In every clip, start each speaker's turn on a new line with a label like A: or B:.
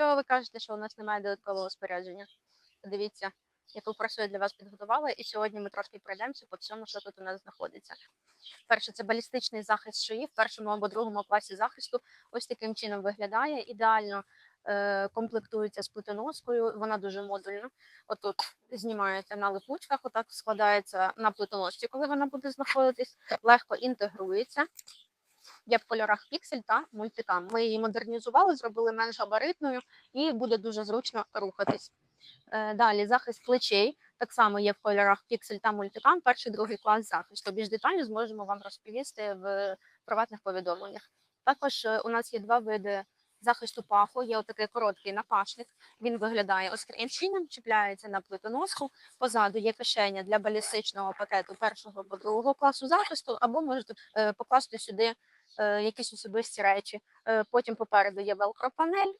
A: Якщо ви кажете, що у нас немає додаткового спорядження, дивіться, яку красу я для вас підготувала, і сьогодні ми трошки пройдемося по всьому, що тут у нас знаходиться. Перше, це балістичний захист шиї в першому або другому класі захисту. Ось таким чином виглядає. Ідеально е, комплектується з плитоноскою, вона дуже модульна. Отут знімається на липучках, отак складається на плитоносці, коли вона буде знаходитись, легко інтегрується. Є в кольорах піксель та мультикам. Ми її модернізували, зробили менш габаритною і буде дуже зручно рухатись. Е, Далі захист плечей. Так само є в кольорах піксель та мультикам, перший другий клас захисту. Більш детально зможемо вам розповісти в приватних повідомленнях. Також е, у нас є два види захисту паху. Є отакий короткий напашник. Він виглядає ось чином, чіпляється на плитоноску. Позаду є кишеня для балістичного пакету першого або другого класу захисту, або можете е, покласти сюди якісь особисті речі. Е, Потім попереду є велкропанель.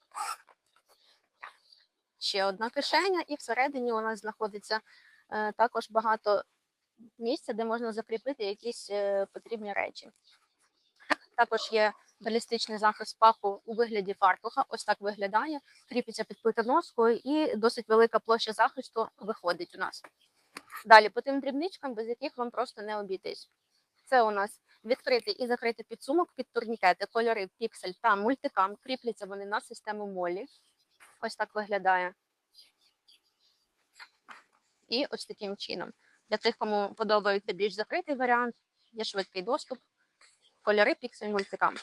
A: Ще одна кишеня, і всередині у нас знаходиться е, також багато місця, де можна закріпити якісь е, потрібні речі. Також є балістичний захист паху у вигляді фартуха. Ось так виглядає, кріпиться під плитоноскою і досить велика площа захисту виходить у нас. Далі по тим дрібничкам, без яких вам просто не обійтись. Це у нас відкритий і закритий підсумок під турнікети, кольори піксель та мультикам. Кріпляться вони на систему молі. Ось так виглядає. І ось таким чином. Для тих, кому подобається більш закритий варіант, є швидкий доступ, кольори піксель мультикам.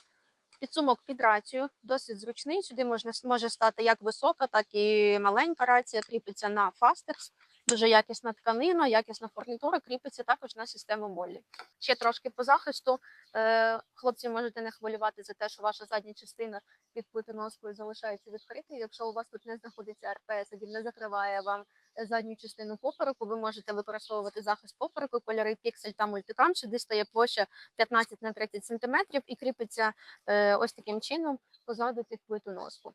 A: Підсумок під рацію досить зручний. Сюди можна може стати як висока, так і маленька рація. Кріпиться на фастекс. Дуже якісна тканина, якісна фурнітура, кріпиться також на систему молі. Ще трошки по захисту. Е, Хлопці, можете не хвилювати за те, що ваша задня частина під плитоноскою залишається відкритою. Якщо у вас тут не знаходиться РПС, він не закриває вам задню частину попереку, ви можете використовувати захист попереку, кольори піксель та мультикам. Сюди стає площа 15 на 30 см і кріпиться е, ось таким чином позаду під плитоноску.